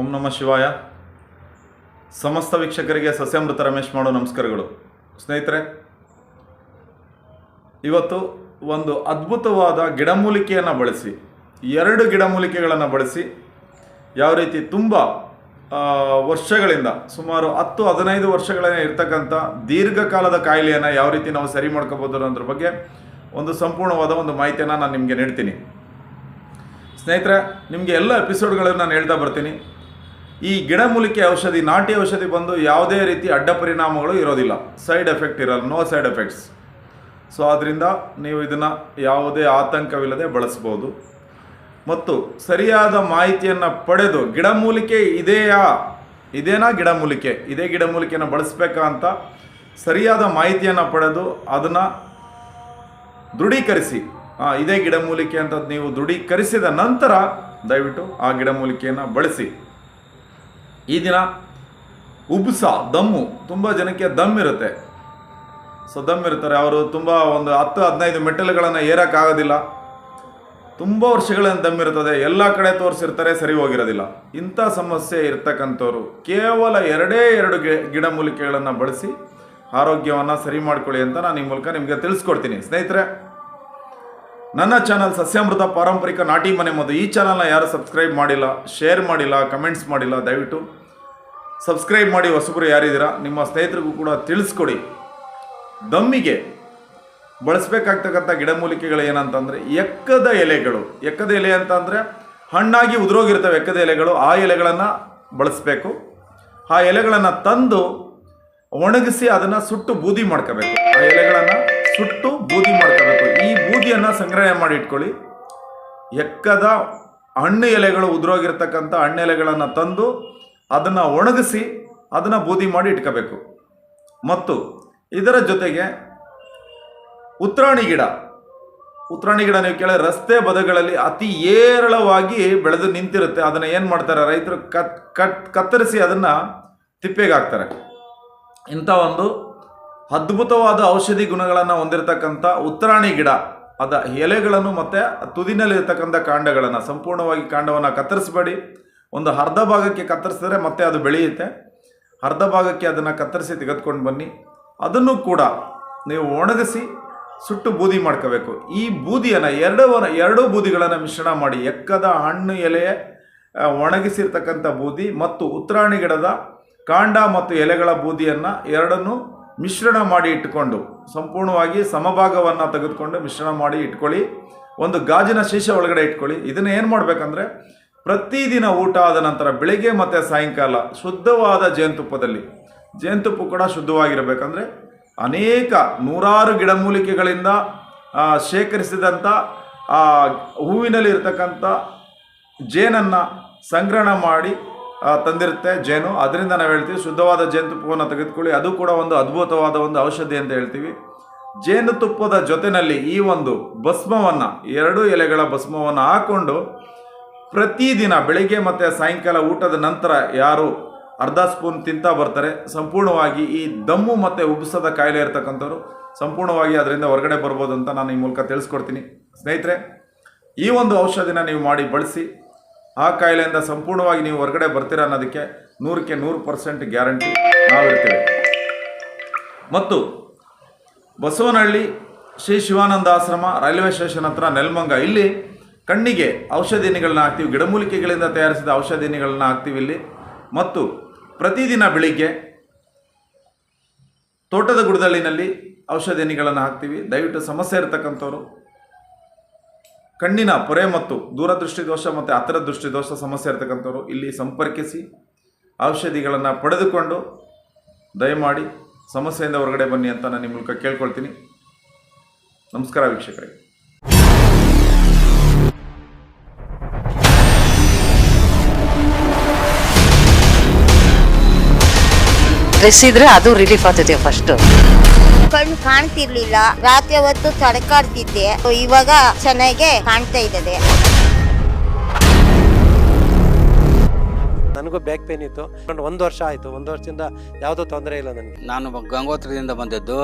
ಓಂ ನಮ ಶಿವಾಯ. ಸಮಸ್ತ ವೀಕ್ಷಕರಿಗೆ ಸಸ್ಯಾಮೃತ ರಮೇಶ್ ಮಾಡೋ ನಮಸ್ಕಾರಗಳು. ಸ್ನೇಹಿತರೆ, ಇವತ್ತು ಒಂದು ಅದ್ಭುತವಾದ ಗಿಡಮೂಲಿಕೆಯನ್ನು ಬಳಸಿ, ಎರಡು ಗಿಡಮೂಲಿಕೆಗಳನ್ನು ಬಳಸಿ, ಯಾವ ರೀತಿ ತುಂಬ ವರ್ಷಗಳಿಂದ ಸುಮಾರು ಹತ್ತು ಹದಿನೈದು ವರ್ಷಗಳೇ ಇರ್ತಕ್ಕಂಥ ದೀರ್ಘಕಾಲದ ಕಾಯಿಲೆಯನ್ನು ಯಾವ ರೀತಿ ನಾವು ಸರಿ ಮಾಡ್ಕೋಬೋದು ಅನ್ನೋದ್ರ ಬಗ್ಗೆ ಒಂದು ಸಂಪೂರ್ಣವಾದ ಒಂದು ಮಾಹಿತಿಯನ್ನು ನಾನು ನಿಮಗೆ ನೀಡ್ತೀನಿ. ಸ್ನೇಹಿತರೆ, ನಿಮಗೆ ಎಲ್ಲ ಎಪಿಸೋಡ್ಗಳನ್ನು ನಾನು ಹೇಳ್ತಾ ಬರ್ತೀನಿ. ಈ ಗಿಡಮೂಲಿಕೆ ಔಷಧಿ, ನಾಟಿ ಔಷಧಿ ಬಂದು ಯಾವುದೇ ರೀತಿ ಅಡ್ಡ ಪರಿಣಾಮಗಳು ಇರೋದಿಲ್ಲ. ಸೈಡ್ ಎಫೆಕ್ಟ್ ಇರಲ್ಲ ನೋ ಸೈಡ್ ಎಫೆಕ್ಟ್ಸ್ ಸೊ ಆದ್ದರಿಂದ ನೀವು ಇದನ್ನು ಯಾವುದೇ ಆತಂಕವಿಲ್ಲದೆ ಬಳಸ್ಬೋದು. ಮತ್ತು ಸರಿಯಾದ ಮಾಹಿತಿಯನ್ನು ಪಡೆದು ಗಿಡಮೂಲಿಕೆ ಇದೆಯಾ? ಇದೇನಾ ಗಿಡಮೂಲಿಕೆ ಇದೇ ಗಿಡಮೂಲಿಕೆಯನ್ನು ಬಳಸಬೇಕಾ ಅಂತ ಸರಿಯಾದ ಮಾಹಿತಿಯನ್ನು ಪಡೆದು ಅದನ್ನು ದೃಢೀಕರಿಸಿ. ಇದೇ ಗಿಡಮೂಲಿಕೆ ಅಂತ ನೀವು ದೃಢೀಕರಿಸಿದ ನಂತರ ದಯವಿಟ್ಟು ಆ ಗಿಡಮೂಲಿಕೆಯನ್ನು ಬಳಸಿ. ಈ ದಿನ ಉಬ್ಸ, ದಮ್ಮು, ತುಂಬ ಜನಕ್ಕೆ ದಮ್ ಇರುತ್ತೆ. ಸೊ ದಮ್ ಇರ್ತಾರೆ. ಅವರು ತುಂಬ ಒಂದು ಹತ್ತು, ಹದಿನೈದು ಮೆಟ್ಟಲುಗಳನ್ನು ಏರೋಕ್ಕಾಗೋದಿಲ್ಲ. ತುಂಬ ವರ್ಷಗಳನ್ನು ದಮ್ ಇರ್ತದೆ. ಎಲ್ಲ ಕಡೆ ತೋರಿಸಿರ್ತಾರೆ, ಸರಿ ಹೋಗಿರೋದಿಲ್ಲ. ಇಂಥ ಸಮಸ್ಯೆ ಇರ್ತಕ್ಕಂಥವ್ರು ಕೇವಲ ಎರಡೇ ಎರಡು ಗಿಡಮೂಲಿಕೆಗಳನ್ನು ಬಳಸಿ ಆರೋಗ್ಯವನ್ನು ಸರಿ ಮಾಡ್ಕೊಳ್ಳಿ ಅಂತ ನಾನು ಈ ಮೂಲಕ ನಿಮಗೆ ತಿಳಿಸ್ಕೊಡ್ತೀನಿ. ಸ್ನೇಹಿತರೆ ನನ್ನ ಚಾನಲ್ ಸಸ್ಯಾಮೃತ ಪಾರಂಪರಿಕ ನಾಟಿ ಮನೆ ಮದ್ದು ಈ ಚಾನಲ್ನ ಯಾರು ಸಬ್ಸ್ಕ್ರೈಬ್ ಮಾಡಿಲ್ಲ ಶೇರ್ ಮಾಡಿಲ್ಲ ಕಮೆಂಟ್ಸ್ ಮಾಡಿಲ್ಲ, ದಯವಿಟ್ಟು ಸಬ್ಸ್ಕ್ರೈಬ್ ಮಾಡಿ ಹೊಸಬರು ಯಾರಿದ್ದೀರಾ, ನಿಮ್ಮ ಸ್ನೇಹಿತರಿಗೂ ಕೂಡ ತಿಳಿಸ್ಕೊಡಿ. ದಮ್ಮಿಗೆ ಬಳಸಬೇಕಾಗ್ತಕ್ಕಂಥ ಗಿಡಮೂಲಿಕೆಗಳು ಏನಂತಂದರೆ ಎಕ್ಕದ ಎಲೆಗಳು. ಎಕ್ಕದ ಎಲೆ ಅಂತ ಅಂದರೆ ಹಣ್ಣಾಗಿ ಉದುರೋಗಿರ್ತವೆ ಎಕ್ಕದ ಎಲೆಗಳು, ಆ ಎಲೆಗಳನ್ನು ಬಳಸಬೇಕು. ಆ ಎಲೆಗಳನ್ನು ತಂದು ಒಣಗಿಸಿ ಅದನ್ನು ಸುಟ್ಟು ಬೂದಿ ಮಾಡ್ಕೋಬೇಕು. ಆ ಎಲೆಗಳನ್ನು ಸುಟ್ಟು ಬೂದಿ ಮಾಡ್ಕೋಬೇಕು. ಈ ಬೂದಿಯನ್ನು ಸಂಗ್ರಹಣೆ ಮಾಡಿ ಇಟ್ಕೊಳ್ಳಿ. ಎಕ್ಕದ ಹಣ್ಣು ಎಲೆಗಳು ಉದುರೋಗಿರ್ತಕ್ಕಂಥ ಹಣ್ಣು ಎಲೆಗಳನ್ನು ತಂದು ಅದನ್ನು ಒಣಗಿಸಿ ಅದನ್ನು ಬೂದಿ ಮಾಡಿ ಇಟ್ಕೋಬೇಕು. ಮತ್ತು ಇದರ ಜೊತೆಗೆ ಉತ್ರಾಣಿ ಗಿಡ. ಉತ್ರಾಣಿ ಗಿಡ ನೀವು ಕೇಳಿದ್ರೆ ರಸ್ತೆ ಬದಗಳಲ್ಲಿ ಅತಿ ಏರಳವಾಗಿ ಬೆಳೆದು ನಿಂತಿರುತ್ತೆ. ಅದನ್ನು ಏನು ಮಾಡ್ತಾರೆ ರೈತರು ಕತ್ ಕಟ್ ಕತ್ತರಿಸಿ ಅದನ್ನು ತಿಪ್ಪೆಗೆ ಹಾಕ್ತಾರೆ. ಇಂಥ ಒಂದು ಅದ್ಭುತವಾದ ಔಷಧಿ ಗುಣಗಳನ್ನು ಹೊಂದಿರತಕ್ಕಂಥ ಉತ್ತರಾಣಿ ಗಿಡ ಅದ ಎಲೆಗಳನ್ನು ಮತ್ತು ತುದಿನಲ್ಲಿರ್ತಕ್ಕಂಥ ಕಾಂಡಗಳನ್ನು ಸಂಪೂರ್ಣವಾಗಿ ಕಾಂಡವನ್ನು ಕತ್ತರಿಸಬೇಡಿ. ಒಂದು ಅರ್ಧ ಭಾಗಕ್ಕೆ ಕತ್ತರಿಸಿದ್ರೆ ಮತ್ತೆ ಅದು ಬೆಳೆಯುತ್ತೆ. ಅರ್ಧ ಭಾಗಕ್ಕೆ ಅದನ್ನು ಕತ್ತರಿಸಿ ತೆಗೆದುಕೊಂಡು ಬನ್ನಿ. ಅದನ್ನು ಕೂಡ ನೀವು ಒಣಗಿಸಿ ಸುಟ್ಟು ಬೂದಿ ಮಾಡ್ಕೋಬೇಕು. ಈ ಬೂದಿಯನ್ನು ಎರಡು ಎರಡೂ ಬೂದಿಗಳನ್ನು ಮಿಶ್ರಣ ಮಾಡಿ ಎಕ್ಕದ ಹಣ್ಣು ಎಲೆ ಆ, ಒಣಗಿಸಿರ್ತಕ್ಕಂಥ ಬೂದಿ ಮತ್ತು ಉತ್ತರಾಣಿ ಗಿಡದ ಕಾಂಡ ಮತ್ತು ಎಲೆಗಳ ಬೂದಿಯನ್ನು ಎರಡನ್ನು ಮಿಶ್ರಣ ಮಾಡಿ ಇಟ್ಟುಕೊಂಡು, ಸಂಪೂರ್ಣವಾಗಿ ಸಮಭಾಗವನ್ನು ತೆಗೆದುಕೊಂಡು ಮಿಶ್ರಣ ಮಾಡಿ ಇಟ್ಕೊಳ್ಳಿ. ಒಂದು ಗಾಜಿನ ಶೀಶ ಒಳಗಡೆ ಇಟ್ಕೊಳ್ಳಿ. ಇದನ್ನು ಏನು ಮಾಡಬೇಕಂದ್ರೆ, ಪ್ರತಿದಿನ ಊಟ ಆದ ನಂತರ ಬೆಳಿಗ್ಗೆ ಮತ್ತು ಸಾಯಂಕಾಲ ಶುದ್ಧವಾದ ಜೇನುತುಪ್ಪದಲ್ಲಿ, ಜೇನುತುಪ್ಪ ಕೂಡ ಶುದ್ಧವಾಗಿರಬೇಕಂದ್ರೆ ಅನೇಕ ನೂರಾರು ಗಿಡಮೂಲಿಕೆಗಳಿಂದ ಶೇಖರಿಸಿದಂಥ ಆ ಹೂವಿನಲ್ಲಿ ಇರ್ತಕ್ಕಂಥ ಜೇನನ್ನು ಸಂಗ್ರಹಣ ಮಾಡಿ ತಂದಿರುತ್ತೆ ಜೇನು. ಅದರಿಂದ ನಾವು ಹೇಳ್ತೀವಿ ಶುದ್ಧವಾದ ಜೇನುತುಪ್ಪವನ್ನು ತೆಗೆದುಕೊಳ್ಳಿ. ಅದು ಕೂಡ ಒಂದು ಅದ್ಭುತವಾದ ಒಂದು ಔಷಧಿ ಅಂತ ಹೇಳ್ತೀವಿ. ಜೇನುತುಪ್ಪದ ಜೊತೆಯಲ್ಲಿ ಈ ಒಂದು ಭಸ್ಮವನ್ನು, ಎರಡು ಎಲೆಗಳ ಭಸ್ಮವನ್ನು ಹಾಕ್ಕೊಂಡು ಪ್ರತಿದಿನ ಬೆಳಿಗ್ಗೆ ಮತ್ತು ಸಾಯಂಕಾಲ ಊಟದ ನಂತರ ಯಾರು ಅರ್ಧ ಸ್ಪೂನ್ ತಿಂತಾ ಬರ್ತಾರೆ, ಸಂಪೂರ್ಣವಾಗಿ ಈ ದಮ್ಮು ಮತ್ತು ಉಬ್ಬಸದ ಕಾಯಿಲೆ ಇರ್ತಕ್ಕಂಥವ್ರು ಸಂಪೂರ್ಣವಾಗಿ ಅದರಿಂದ ಹೊರಗಡೆ ಬರ್ಬೋದು ಅಂತ ನಾನು ಈ ಮೂಲಕ ತಿಳಿಸ್ಕೊಡ್ತೀನಿ. ಸ್ನೇಹಿತರೆ, ಈ ಒಂದು ಔಷಧಿನ ನೀವು ಮಾಡಿ ಬಳಸಿ ಆ ಕಾಯಿಲೆಯಿಂದ ಸಂಪೂರ್ಣವಾಗಿ ನೀವು ಹೊರಗಡೆ ಬರ್ತೀರ ಅನ್ನೋದಕ್ಕೆ ನೂರಕ್ಕೆ ನೂರು ಪರ್ಸೆಂಟ್ ಗ್ಯಾರಂಟಿ ನಾವಿರ್ತೇವೆ ಮತ್ತು ಬಸವನಹಳ್ಳಿ ಶ್ರೀ ಶಿವಾನಂದ ಆಶ್ರಮ ರೈಲ್ವೆ ಸ್ಟೇಷನ್ ಹತ್ರ ನೆಲಮಂಗ. ಇಲ್ಲಿ ಕಣ್ಣಿಗೆ ಔಷಧಿನಿಗಳನ್ನ ಹಾಕ್ತೀವಿ, ಗಿಡಮೂಲಿಕೆಗಳಿಂದ ತಯಾರಿಸಿದ ಔಷಧಿನಿಗಳನ್ನ ಹಾಕ್ತೀವಿ ಇಲ್ಲಿ. ಮತ್ತು ಪ್ರತಿದಿನ ಬೆಳಿಗ್ಗೆ ತೋಟದ ಗುಡದಳ್ಳಿನಲ್ಲಿ ಔಷಧಿನಿಗಳನ್ನು ಹಾಕ್ತೀವಿ. ದಯವಿಟ್ಟು ಸಮಸ್ಯೆ ಇರತಕ್ಕಂಥವ್ರು ಕಣ್ಣಿನ ಪೊರೆ ಮತ್ತು ದೂರದೃಷ್ಟಿ ದೋಷ ಮತ್ತು ಹತ್ತಿರ ದೃಷ್ಟಿ ದೋಷ ಸಮಸ್ಯೆ ಇರತಕ್ಕಂಥವ್ರು ಇಲ್ಲಿ ಸಂಪರ್ಕಿಸಿ ಔಷಧಿಗಳನ್ನು ಪಡೆದುಕೊಂಡು ದಯಮಾಡಿ ಸಮಸ್ಯೆಯಿಂದ ಹೊರಗಡೆ ಬನ್ನಿ ಅಂತ ನಾನು ನಿಮ್ಮ ಮೂಲಕ ಕೇಳ್ಕೊಳ್ತೀನಿ. ನಮಸ್ಕಾರ ವೀಕ್ಷಕರೇ. ಡ್ರೆಸ್ ಇದ್ರೆ ಅದು ರಿಲೀಫ್ ಆಗ್ತೈತೆ ಫಸ್ಟ್ ಕಣ್ಣು ಕಾಣ್ತಿರ್ಲಿಲ್ಲ. ರಾತ್ರಿ ಹೊತ್ತು ತಡಕಾಡ್ತಿದ್ದೆ. ಇವಾಗ ಚೆನ್ನಾಗೆ ಕಾಣ್ತಾ ಇದ್ದದೆ ನನಗೂ ಬ್ಯಾಕ್ ಪೇನ್ ಇತ್ತು. ಒಂದು ವರ್ಷ ಆಯಿತು. ಒಂದು ವರ್ಷದಿಂದ ಯಾವ್ದೋ ತೊಂದರೆ ಇಲ್ಲ ನನಗೆ. ನಾನು ಗಂಗೋತ್ರದಿಂದ ಬಂದದ್ದು.